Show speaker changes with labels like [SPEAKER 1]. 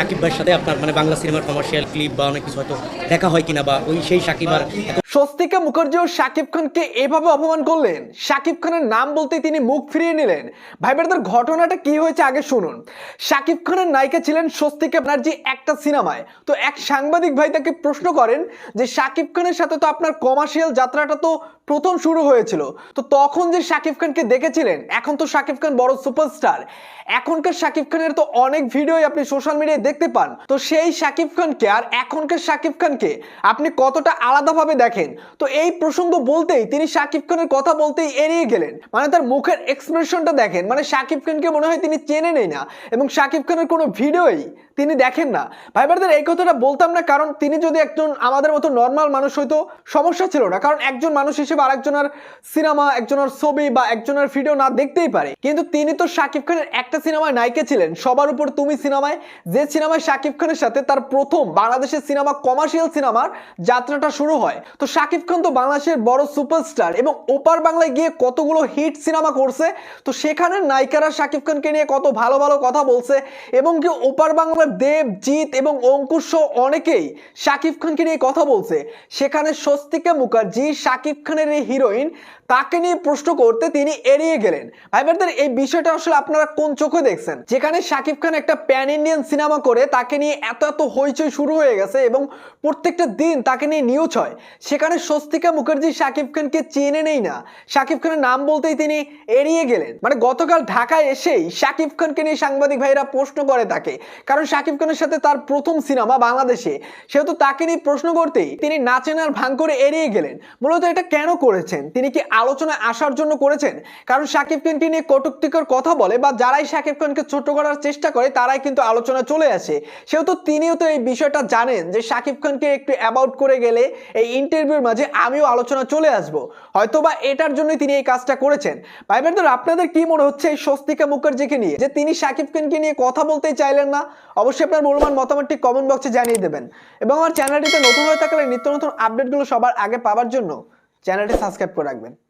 [SPEAKER 1] সাকিব ভাইয়ের সাথে আপনার মানে বাংলা সিনেমার কমার্শিয়াল ক্লিপ বা অনেক কিছু হয়তো দেখা হয় কিনা বা ওই সেই সাকিব আর
[SPEAKER 2] স্বস্তিকা মুখার্জি ও শাকিব খানকে এভাবে অপমান করলেন? শাকিব খানের নাম বলতে তিনি মুখ ফিরিয়ে নিলেন। ভাই ঘটনাটা কি হয়েছে আগে শুনুন। শাকিব খানের নায়িকা ছিলেন স্বস্তিকা ব্যানার্জি একটা সিনেমায়। তো এক সাংবাদিক ভাই তাকে প্রশ্ন করেন যে শাকিব খানের সাথে তো আপনার কমার্শিয়াল যাত্রাটা তো প্রথম শুরু হয়েছিল। তো তখন যে শাকিব খানকে দেখেছিলেন, এখন তো শাকিব খান বড় সুপারস্টার এখনকার শাকিব খানের তো অনেক ভিডিওই আপনি সোশ্যাল মিডিয়ায় দেখতে পান। তো সেই শাকিব খানকে আর এখনকার শাকিব খানকে আপনি কতটা আলাদাভাবে দেখেন? তো এই প্রসঙ্গ বলতেই তিনি শাকিব খানের কথা বলতেই এড়িয়ে গেলেন। মানে তার মুখের এক্সপ্রেশনটা দেখেন। মানে শাকিব খানকে মনে হয় তিনি চেনে নেই না। এবং শাকিব খানের কোনো ভিডিওই তিনি দেখেন না। ভাই ব্রাদার এই কথাটা বলতাম না, কারণ তিনি যদি একজন আমাদের মতো নর্মাল মানুষ হয়তো সমস্যা ছিল না। কারণ একজন মানুষ হিসেবে আরেকজনের সিনেমা একজনের ছবি বা একজনের ভিডিও না দেখতেই পারে। কিন্তু তিনি তো শাকিব খানের একটা সিনেমায় নায়িকা ছিলেন। সবার উপর তুমি সিনেমায় যে সিনেমায় শাকিব খানের সাথে তার প্রথম বাংলাদেশের সিনেমা কমার্শিয়াল সিনেমার যাত্রাটা শুরু হয়, তো শাকিব খান তো বাংলাদেশের বড় সুপারস্টার এবং ওপার বাংলায় গিয়ে কতগুলো হিট সিনেমা করছে, তো সেখানের নায়িকারা শাকিব খানকে নিয়ে কত ভালো ভালো কথা বলছে এবং কি ওপার বাংলার দেব, জিৎ এবং অঙ্কুশ সহ অনেকেই শাকিব খানকে নিয়ে কথা বলছে। সেখানে স্বস্তিকা মুখার্জি, শাকিব খানের এই হিরোইন, তাকে নিয়ে প্রশ্ন করতে তিনি এড়িয়ে গেলেন। ভাই ব্রাদার এই বিষয়টা আসলে আপনারা কোন চোখে দেখছেন? যেখানে শাকিব খান একটা প্যান ইন্ডিয়ান সিনেমা করে, তাকে নিয়ে এত এত হইচই শুরু হয়ে গেছে এবং প্রত্যেকটা দিন তাকে নিয়ে নিউজ হয়। সেখানে স্বস্তিকা মুখার্জি শাকিব খানকে চেনে নেই না। শাকিব খানের নাম বলতেই তিনি এড়িয়ে গেলেন। মানে গতকাল ঢাকায় এসেই শাকিব খানকে নিয়ে সাংবাদিক ভাইরা প্রশ্ন করে তাকে। কারণ শাকিব খানের সাথে তার প্রথম সিনেমা বাংলাদেশে, সেহেতু তাকে নিয়ে প্রশ্ন করতেই তিনি নাচেন আর ভাঙ করে এড়িয়ে গেলেন। মূলত এটা কেন করেছেন? তিনি কি আলোচনায় আসার জন্য করেছেন? কারণ শাকিব খানকে নিয়ে কটুক্তিকর কথা বলে বা যারাই শাকিব খানকে ছোট করার চেষ্টা করে, তারাই কিন্তু আলোচনা চলে আসে। সেহেতু তিনিও তো এই বিষয়টা জানেন যে শাকিব খানকে একটু অ্যাবাউট করে গেলে এই ইন্টারভিউর মাঝে আমিও আলোচনা চলে আসব। হয়তোবা এটার জন্যই তিনি এই কাজটা করেছেন। ভাই আপনাদের কি মনে হচ্ছে এই স্বস্তিকা মুখার্জিকে নিয়ে? যে তিনি শাকিব খানকে নিয়ে কথা বলতেই চাইলেন না? অবশ্যই আপনার মূল্যবান মতামতটি কমেন্ট বক্সে জানিয়ে দেবেন। এবং আমার চ্যানেলটিতে নতুন হয়ে থাকলে নিত্য নতুন আপডেটগুলো সবার আগে পাওয়ার জন্য চ্যানেলটি সাবস্ক্রাইব করে রাখবেন।